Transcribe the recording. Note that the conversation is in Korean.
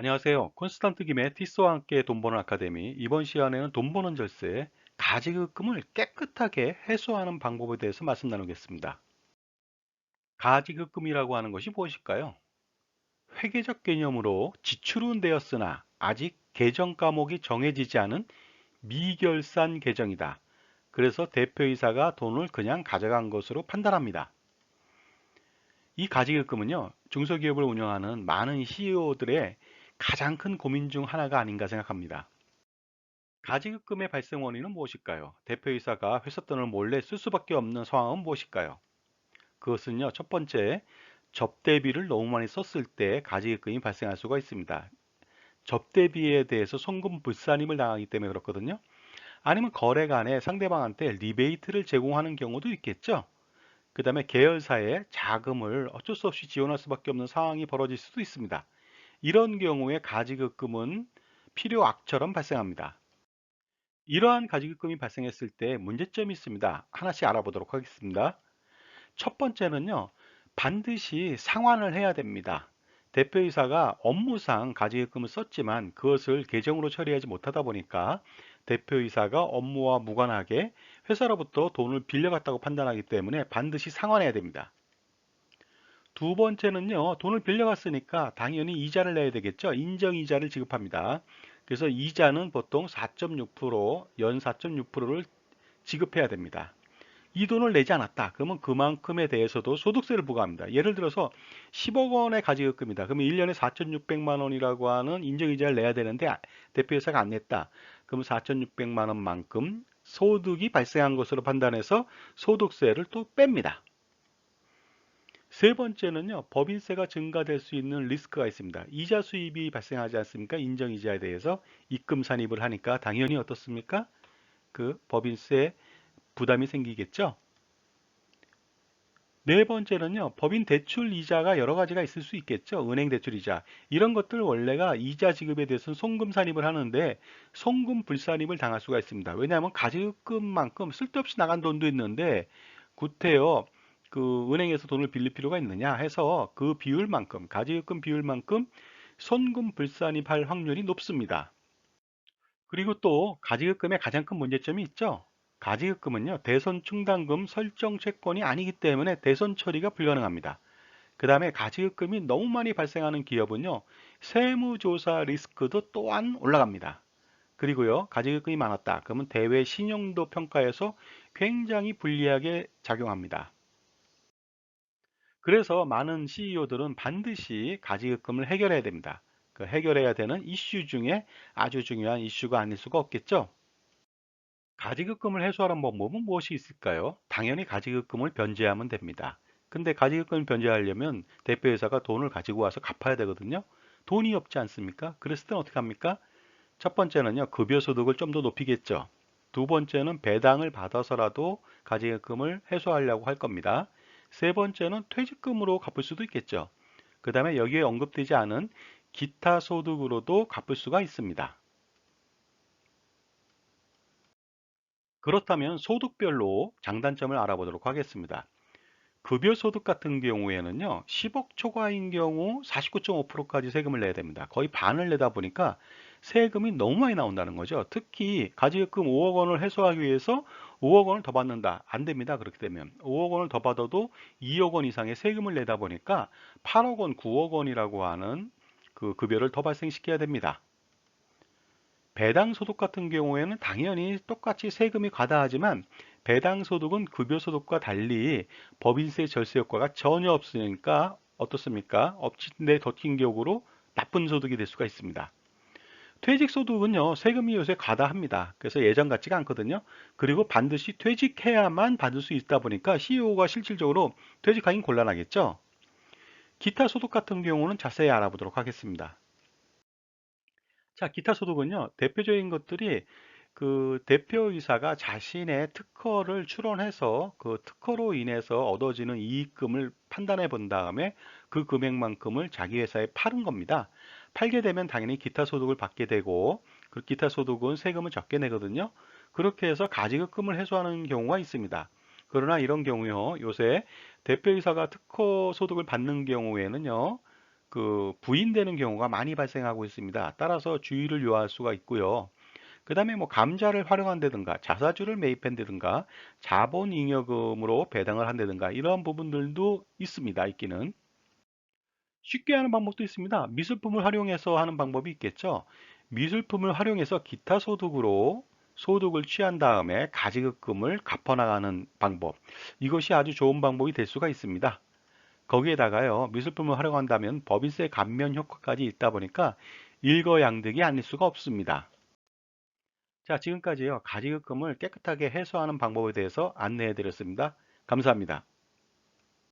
안녕하세요. 콘스탄트 김의 티스와 함께 돈 버는 아카데미 이번 시간에는 돈 버는 절세 가지급금을 깨끗하게 해소하는 방법에 대해서 말씀 나누겠습니다. 가지급금이라고 하는 것이 무엇일까요? 회계적 개념으로 지출은 되었으나 아직 계정 과목이 정해지지 않은 미결산 계정이다. 그래서 대표이사가 돈을 그냥 가져간 것으로 판단합니다. 이 가지급금은요, 중소기업을 운영하는 많은 CEO들의 가장 큰 고민 중 하나가 아닌가 생각합니다. 가지급금의 발생 원인은 무엇일까요? 대표이사가 회사 돈을 몰래 쓸 수밖에 없는 상황은 무엇일까요? 그것은요, 첫 번째, 접대비를 너무 많이 썼을 때 가지급금이 발생할 수가 있습니다. 접대비에 대해서 송금 불산임을 당하기 때문에 그렇거든요. 아니면 거래 간에 상대방한테 리베이트를 제공하는 경우도 있겠죠. 그 다음에 계열사에 자금을 어쩔 수 없이 지원할 수밖에 없는 상황이 벌어질 수도 있습니다. 이런 경우에 가지급금은 필요악처럼 발생합니다. 이러한 가지급금이 발생했을 때 문제점이 있습니다. 하나씩 알아보도록 하겠습니다. 첫 번째는요. 반드시 상환을 해야 됩니다. 대표이사가 업무상 가지급금을 썼지만 그것을 계정으로 처리하지 못하다 보니까 대표이사가 업무와 무관하게 회사로부터 돈을 빌려갔다고 판단하기 때문에 반드시 상환해야 됩니다. 두 번째는요, 돈을 빌려갔으니까 당연히 이자를 내야 되겠죠. 인정이자를 지급합니다. 그래서 이자는 보통 4.6%, 연 4.6%를 지급해야 됩니다. 이 돈을 내지 않았다. 그러면 그만큼에 대해서도 소득세를 부과합니다. 예를 들어서 10억 원의 가지급금이다. 그러면 1년에 4,600만 원이라고 하는 인정이자를 내야 되는데 대표회사가 안 냈다. 그럼 4,600만 원만큼 소득이 발생한 것으로 판단해서 소득세를 또 뺍니다. 세 번째는요, 법인세가 증가될 수 있는 리스크가 있습니다. 이자 수입이 발생하지 않습니까? 인정이자에 대해서 입금 산입을 하니까 당연히 어떻습니까? 그 법인세 부담이 생기겠죠? 네 번째는요, 법인 대출 이자가 여러 가지가 있을 수 있겠죠. 은행 대출 이자. 이런 것들 원래가 이자 지급에 대해서는 송금 산입을 하는데 송금 불산입을 당할 수가 있습니다. 왜냐하면 가지급금만큼 쓸데없이 나간 돈도 있는데 구태여 그 은행에서 돈을 빌릴 필요가 있느냐 해서 그 비율만큼 가지급금 비율만큼 손금 불산입 할 확률이 높습니다. 그리고 또 가지급금의 가장 큰 문제점이 있죠. 가지급금은요 대손 충당금 설정 채권이 아니기 때문에 대손 처리가 불가능합니다. 그 다음에 가지급금이 너무 많이 발생하는 기업은요 세무조사 리스크도 또한 올라갑니다. 그리고요 가지급금이 많았다 그러면 대외 신용도 평가에서 굉장히 불리하게 작용합니다. 그래서 많은 CEO들은 반드시 가지급금을 해결해야 됩니다. 그 해결해야 되는 이슈 중에 아주 중요한 이슈가 아닐 수가 없겠죠. 가지급금을 해소하는 방법은 무엇이 있을까요? 당연히 가지급금을 변제하면 됩니다. 근데 가지급금을 변제하려면 대표회사가 돈을 가지고 와서 갚아야 되거든요. 돈이 없지 않습니까? 그랬을 땐 어떻게 합니까? 첫 번째는요, 급여 소득을 좀 더 높이겠죠. 두 번째는 배당을 받아서라도 가지급금을 해소하려고 할 겁니다. 세 번째는 퇴직금으로 갚을 수도 있겠죠. 그 다음에 여기에 언급되지 않은 기타 소득으로도 갚을 수가 있습니다. 그렇다면 소득별로 장단점을 알아보도록 하겠습니다. 급여 소득 같은 경우에는요, 10억 초과인 경우 49.5%까지 세금을 내야 됩니다. 거의 반을 내다 보니까 세금이 너무 많이 나온다는 거죠. 특히 가지급금 5억 원을 해소하기 위해서 5억 원을 더 받는다. 안 됩니다. 그렇게 되면 5억 원을 더 받아도 2억 원 이상의 세금을 내다 보니까 8억 원, 9억 원이라고 하는 그 급여를 더 발생시켜야 됩니다. 배당 소득 같은 경우에는 당연히 똑같이 세금이 과다하지만 배당 소득은 급여 소득과 달리 법인세 절세 효과가 전혀 없으니까 어떻습니까? 엎친데 덮친 격으로 나쁜 소득이 될 수가 있습니다. 퇴직소득은요, 세금이 요새 과다합니다. 그래서 예전 같지가 않거든요. 그리고 반드시 퇴직해야만 받을 수 있다 보니까 CEO가 실질적으로 퇴직하긴 곤란하겠죠. 기타 소득 같은 경우는 자세히 알아보도록 하겠습니다. 자, 기타 소득은요, 대표적인 것들이 그 대표이사가 자신의 특허를 출원해서 그 특허로 인해서 얻어지는 이익금을 판단해 본 다음에 그 금액만큼을 자기 회사에 파는 겁니다. 팔게 되면 당연히 기타 소득을 받게 되고 그 기타 소득은 세금을 적게 내거든요. 그렇게 해서 가지급금을 해소하는 경우가 있습니다. 그러나 이런 경우요. 요새 대표이사가 특허 소득을 받는 경우에는요. 그 부인되는 경우가 많이 발생하고 있습니다. 따라서 주의를 요할 수가 있고요. 그 다음에 뭐 감자를 활용한다든가 자사주를 매입한다든가 자본잉여금으로 배당을 한다든가 이런 부분들도 있습니다. 있기는. 쉽게 하는 방법도 있습니다. 미술품을 활용해서 하는 방법이 있겠죠. 미술품을 활용해서 기타 소득으로 소득을 취한 다음에 가지급금을 갚아나가는 방법. 이것이 아주 좋은 방법이 될 수가 있습니다. 거기에다가요, 미술품을 활용한다면 법인세 감면 효과까지 있다 보니까 일거양득이 아닐 수가 없습니다. 자, 지금까지요, 가지급금을 깨끗하게 해소하는 방법에 대해서 안내해 드렸습니다. 감사합니다.